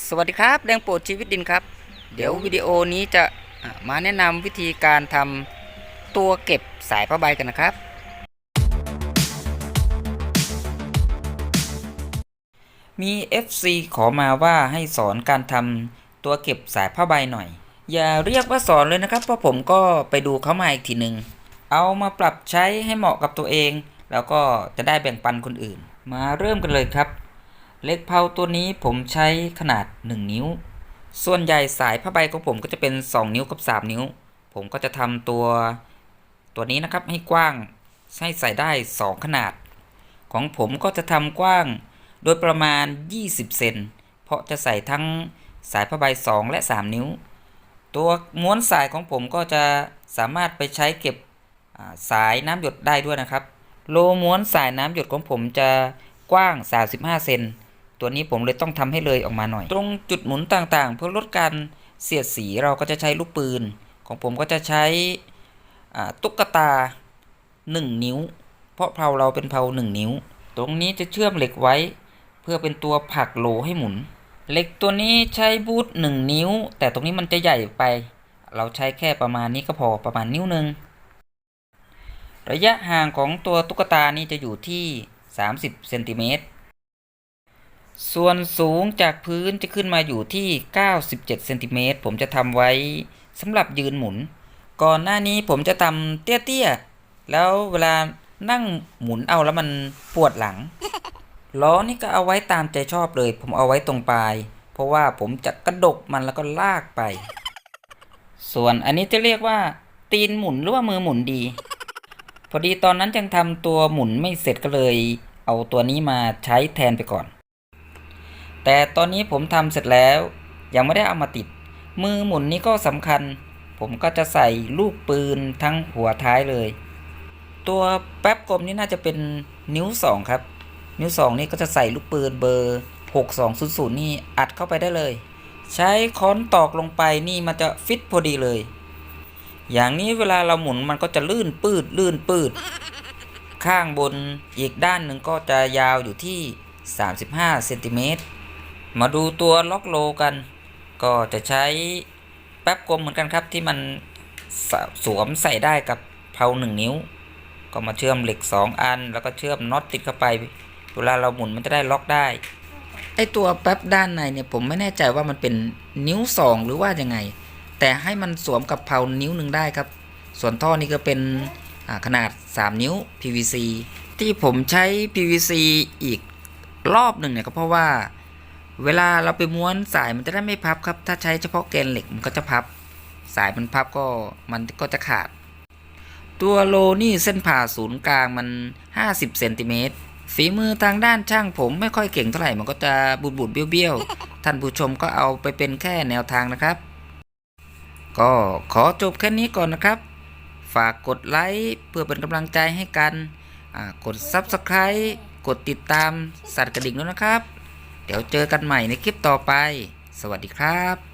สวัสดีครับแรงโปรดชีวิตดินครับ เดี๋ยววิดีโอนี้จะอะมาแนะนำวิธีการทำตัวเก็บสายผ้าใบกันนะครับ มี FC ขอมาว่าให้สอนการทำตัวเก็บสายผ้าใบหน่อย อย่าเรียกว่าสอนเลยนะครับ เพราะผมก็ไปดูเขามาอีกทีหนึ่งเอามาปรับใช้ให้เหมาะกับตัวเอง แล้วก็จะได้แบ่งปันคนอื่น มาเริ่มกันเลยครับ เล็กเพาตัวนี้ผมใช้ขนาด 1 นิ้ว ส่วนใหญ่สายผ้าใบของผมก็จะเป็น 2 นิ้วกับ 3 นิ้ว ผมก็จะทำตัวตัวนี้นะครับให้กว้างให้ใส่ได้ 2 ขนาด ของผมก็จะทำกว้างโดยประมาณ 20 เซนเพราะจะใส่ทั้งสายผ้าใบ 2 และ 3 นิ้ว ตัวม้วนสายของผมก็จะสามารถไปใช้เก็บสายน้ำหยดได้ด้วยนะครับ โลม้วนสายน้ำหยดของผมจะกว้าง 35 เซน ตัวนี้ผมเลยต้องทำให้เลยออกมาหน่อย ตรงจุดหมุนต่างๆ เพื่อลดการเสียดสีเราก็จะใช้ลูกปืน ของผมก็จะใช้ตุ๊กตา 1 นิ้ว เพราะเพลาเราเป็นเพลา1 นิ้ว ตรงนี้จะเชื่อมเหล็กไว้ เพื่อเป็นตัวผักโลให้หมุน เหล็กตัวนี้ใช้บูท1นิ้ว แต่ตรงนี้มันจะใหญ่ไป เราใช้แค่ประมาณนี้ก็พอประมาณนิ้วหนึ่งระยะห่างของตัวตุ๊กตานี่จะอยู่ที่ 30เซนติเมตร ส่วนสูงจากพื้นจะขึ้นมาอยู่ที่ 97เซนติเมตรผมจะทำไว้สำหรับยืนหมุน ก่อนหน้านี้ผมจะทำเตี้ยๆ แล้วเวลานั่งหมุนเอาแล้วมันปวดหลัง ล้อนี่ก็เอาไว้ตามใจชอบเลย ผมเอาไว้ตรงปลาย เพราะว่าผมจะกระดกมันแล้วก็ลากไป ส่วนอันนี้จะเรียกว่า ตีนหมุนหรือว่ามือหมุนดี พอดีตอนนั้นยังทำตัวหมุนไม่เสร็จก็เลย เอาตัวนี้มาใช้แทนไปก่อน แต่ตอนนี้ผมทำเสร็จแล้ว ยังไม่ได้เอามาติด มือหมุนนี้ก็สำคัญ ผมก็จะใส่ลูกปืนทั้งหัวท้ายเลย ตัวแป๊บกลมนี่น่าจะเป็นนิ้วสองครับ นิ้วสองนี่ก็จะใส่ลูกปืนเบอร์ 6200 นี่อัดเข้าไปได้เลย ใช้ค้อนตอกลงไปนี่มันจะฟิตพอดีเลย อย่างนี้เวลาเราหมุนมันก็จะลื่นปืดลื่นปืด ข้างบนอีกด้านหนึ่งก็จะยาวอยู่ที่ 35เซนติเมตร มาดูตัวล็อกโลกัน ก็จะใช้แป๊บกลมเหมือนกันครับที่มันสสวมใส่ได้กับเพลาหนึ่งนิ้ว ก็มาเชื่อมเหล็ก 2 อัน แล้วก็เชื่อมน็อตติดเข้าไป เวลาเราหมุนมันจะได้ล็อกได้ ไอตัวแป๊บด้านในเนี่ยผมไม่แน่ใจว่ามันเป็นนิ้ว 2 หรือว่ายังไง แต่ให้มันสวมกับเพลานิ้วหนึ่งได้ครับ ส่วนท่อนี้ก็เป็นอ่าขนาด 3 นิ้ว PVC ที่ผมใช้ PVC อีกรอบหนึ่งเนี่ยก็เพราะว่า เวลาเราไปม้วนสายมันจะได้ไม่พับครับ ถ้าใช้เฉพาะแกนเหล็กมันก็จะพับ สายมันพับก็มันก็จะขาด ตัวโลนี่เส้นผ่าศูนย์กลางมัน 50เซนติเมตรฝีมือทางด้านช่างผมไม่ค่อยเก่งเท่าไหร่มันก็จะบูดบูดๆเบี้ยวๆท่านผู้ชมก็เอาไปเป็นแค่แนวทางนะครับ ก็ขอจบแค่นี้ก่อนนะครับ ฝากกดไลค์เพื่อเป็นกำลังใจให้กัน กด Subscribe กดติดตามสั่นกระดิ่งด้วยนะครับ เดี๋ยวเจอกันใหม่ในคลิปต่อไป สวัสดีครับ